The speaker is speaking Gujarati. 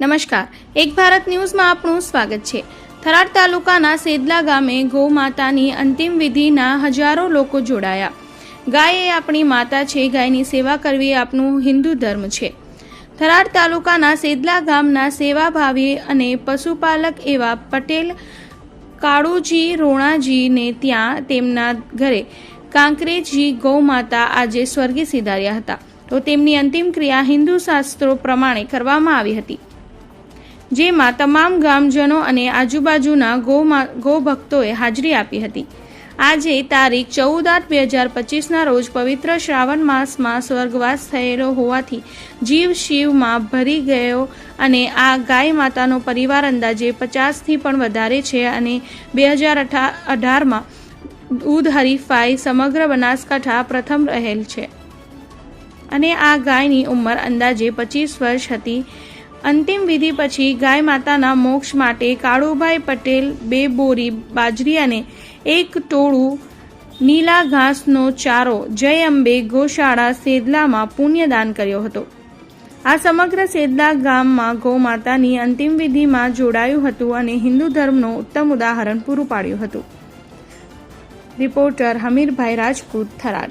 નમસ્કાર. એક ભારત ન્યૂઝમાં આપનું સ્વાગત છે. થરાદ તાલુકાના સેદલા ગામે ગૌ માતાની અંતિમ વિધિના હજારો લોકો જોડાયા. ગાય એ આપણી માતા છે, ગાયની સેવા કરવી એ આપણું હિન્દુ ધર્મ છે. થરાદ તાલુકાના સેદલા ગામના સેવાભાવી અને પશુપાલક એવા પટેલ, કાળુજી, રોણાજીને ત્યાં તેમના ઘરે કાંકરેજી ગૌ માતા આજે સ્વર્ગે સિધાર્યા હતા. તો તેમની અંતિમ ક્રિયા હિન્દુ શાસ્ત્રો પ્રમાણે કરવામાં આવી હતી. જેમાં તમામ ગામજનો અને આજુબાજુના ગૌ ગૌભક્તોએ હાજરી આપી હતી. આજે તારીખ ચૌદ આઠ બે હજાર પચીસના રોજ પવિત્ર શ્રાવણ માસમાં સ્વર્ગવાસ થયેલો હોવાથી જીવ શિવમાં ભરી ગયો અને આ ગાય માતાનો પરિવાર અંદાજે પચાસથી પણ વધારે છે અને બે હજાર અઢારમાં દૂધ હરીફાઈ સમગ્ર બનાસકાંઠા પ્રથમ રહેલ છે. અને આ ગાયની ઉંમર અંદાજે પચીસ વર્ષ હતી. અંતિમ વિધિ પછી ગાય માતાના મોક્ષ માટે કાળુભાઈ પટેલ, બે બોરી, બાજરી અને એક ટોળું નીલા ઘાસનો ચારો જય અંબે ગોશાળા સેદલામાં પુણ્યદાન કર્યો હતો. આ સમગ્ર સેદલા ગામમાં ગૌ માતાની અંતિમ વિધિમાં જોડાયું હતું અને હિન્દુ ધર્મનું ઉત્તમ ઉદાહરણ પૂરું પાડ્યું હતું. રિપોર્ટર હમીરભાઈ રાજપૂત થરાદ.